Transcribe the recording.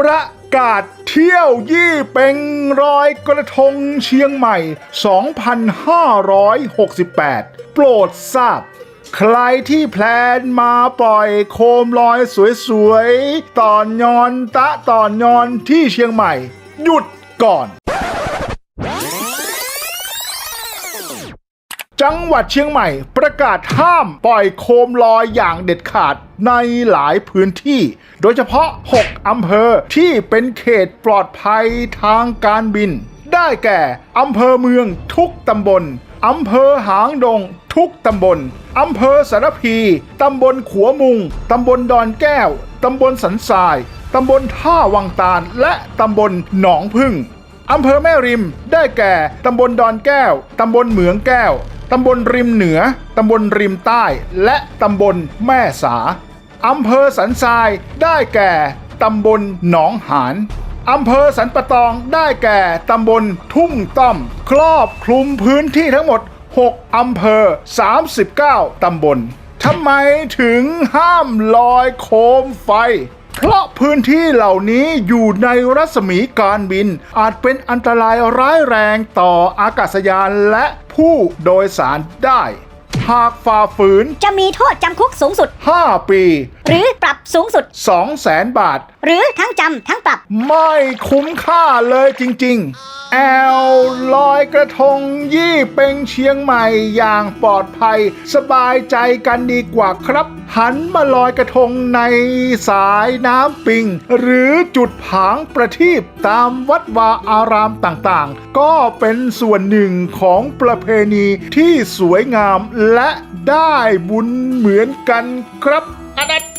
ประกาศเที่ยวยี่เป็งรอยกระทงเชียงใหม่ 2568 โปรดทราบ ใครที่แพลนมาปล่อยโคมลอยสวยๆต่อนยอนตะต่อนยอนที่เชียงใหม่ หยุดก่อน จังหวัดเชียงใหม่ประกาศห้ามปล่อยโคมลอยอย่างเด็ดขาดในหลายพื้นที่ โดยเฉพาะ 6 อำเภอที่เป็นเขตปลอดภัยทางการบิน ได้แก่ อำเภอเมืองทุกตำบล อำเภอหางดงทุกตำบล อำเภอสารพี ตำบลขัวมุง ตำบลดอนแก้ว ตำบลสันทราย ตำบลท่าวังตาล และตำบลหนองพึ่งอำเภอแม่ริม ได้แก่ ตำบลดอนแก้ว ตำบลเหมืองแก้ว ตำบลริมเหนือ ตำบลริมใต้ และตำบลแม่สา อำเภอสันทรายได้แก่ ตำบลหนองหานอำเภอสันปะตองได้แก่ ตำบลทุ่งต้อม ครอบคลุมพื้นที่ทั้งหมด 6 อำเภอ 39 ตำบลทำไมถึงห้ามลอยโคมไฟ เพราะพื้นที่เหล่านี้อยู่ในรัศมีการบิน อาจเป็นอันตรายร้ายแรงต่ออากาศยานและผู้โดยสารได้ หากฝ่าฝืน จะมีโทษจำคุกสูงสุด 5 ปี หรือปรับสูงสุด2แสนบาท หรือทั้งจำทั้งปรับ ไม่คุ้มค่าเลยจริง ๆ แอลลอยกระทงยี่เป็งเชียงใหม่อย่างปลอดภัย สบายใจกันดีกว่าครับ หันมาลอยกระทงในสายน้ำปิง หรือจุดผางประทีปตามวัดวาอารามต่างๆ ก็เป็นส่วนหนึ่งของประเพณีที่สวยงามและได้บุญเหมือนกันครับอดัด